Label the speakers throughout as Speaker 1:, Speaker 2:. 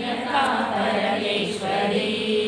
Speaker 1: यथा
Speaker 2: परमेश्वरी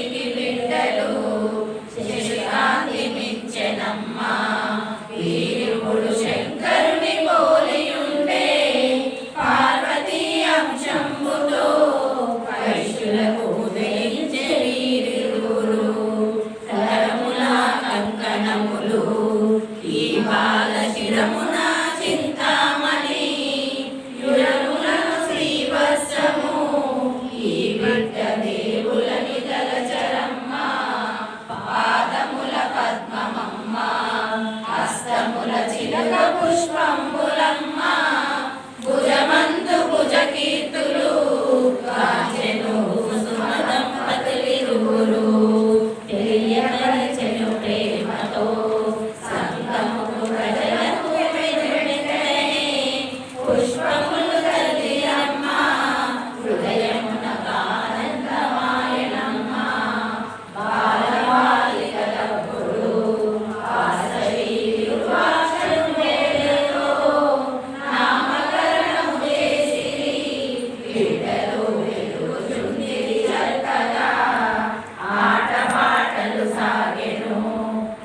Speaker 2: శిరమునా చింత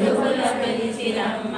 Speaker 2: బంధువుల పిలిచిరమ్మ